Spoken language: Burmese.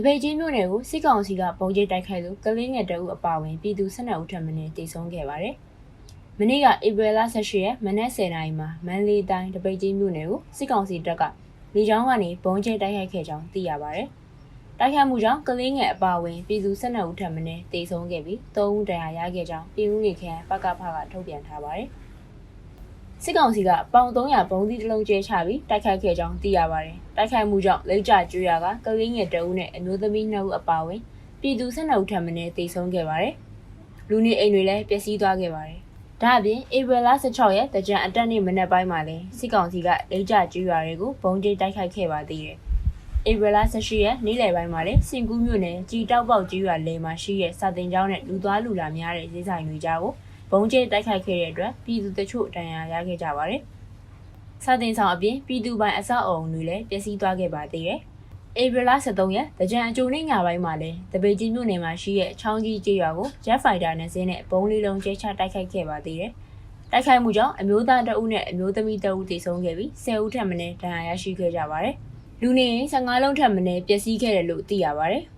တပိတ်ချင်းမြို့နယ်ကိုစစ်ကောင်စီကပုံကျိတ်တိုက်ခိုက်လို့ကလေးငယ်တအုပ်အပါအဝင်ပြည်သူ12ဦးထပ်မံတေဆုံးခဲ့ပါတယ်။မနေ့ကဧပြီလ18ရက်မနက်10:00နာရီမှာမန္တလေးတိုင်းတပိတ်ချင်းမြို့နယ်ကိုစစ်ကောင်စီတပ်ကလေကြောင်းကနေပုံကျိတ်တိုက်ခိုက်ခဲ့ကြောင်းသိရပါတယ်။တိုက်ခိုက်မှုကြောင့်ကလေးငယ်အပါအဝင်ပြည်သူ12ဦးထပ်မံတေဆုံးခဲ့ပြီး3ဦးဒဏ်ရာရခဲ့ကြောင်းပြည်ဦးနေခရိုင်ပကဖကထုတ်ပြန်ထားပါတယ်။ စစ်ကောင်စီကပေါင်300ဘုံသီးတစ်လုံးကျဲချပြီးတိုက်ခိုက်ခဲ့ကြောင်းသိရပါတယ်။တိုက်ခိုက်မှုကြောင့်လိမ့်ကြကျွရကကလေးငယ်တအုပ်နဲ့အမျိုးသမီး2ဦးအပါအဝင်ပြည်သူ12ဦးထပ်မံတေဆုံးခဲ့ပါတယ်။လူနေအိမ်တွေလည်းပျက်စီးသွားခဲ့ပါတယ်။ဒါအပြင်ဧပြီလ16ရက်တကြံအတက်နေ့မနက်ပိုင်းမှာလည်းစစ်ကောင်စီကလိမ့်ကြကျွရတွေကိုဘုံကျိတိုက်ခိုက်ခဲ့ပါသေးတယ်။ဧပြီလ18ရက်နေ့လယ်ပိုင်းမှာလည်းစင်ကူးမြို့နယ်ကြည်တောက်ပေါက်ကျွရလယ်မှာရှိတဲ့စာတင်ကျောင်းနဲ့လူသွားလူလာများတဲ့ဈေးဆိုင်တွေကြားကို ဘုံကျဲတိုက်ခိုက်ခဲ့တဲ့အတွက်ပြည်သူတချို့ဒဏ်ရာရခဲ့ကြပါတယ်။စာတင်ဆောင်အပြင်ပြည်သူပိုင်အဆောက်အအုံတွေလည်းပျက်စီးသွားခဲ့ပါသေးတယ်။ဧပြီလ23ရက်တကြံအကြိုနေ့ညပိုင်းမှာလည်းတပေကြီးမြို့နယ်မှာရှိတဲ့ချောင်းကြီးကျေးရွာကို Jet Fighter နဲ့ဆင်းတဲ့ဘုံလေးလုံးကျဲချတိုက်ခိုက်ခဲ့ပါသေးတယ်။တိုက်ခိုက်မှုကြောင့်အမျိုးသားတအုပ်နဲ့အမျိုးသမီးတအုပ်တေဆုံးခဲ့ပြီး10ဦးထပ်မံဒဏ်ရာရရှိခဲ့ကြပါတယ်။လူနေအိမ်15လုံးထပ်မံပျက်စီးခဲ့တယ်လို့သိရပါတယ်။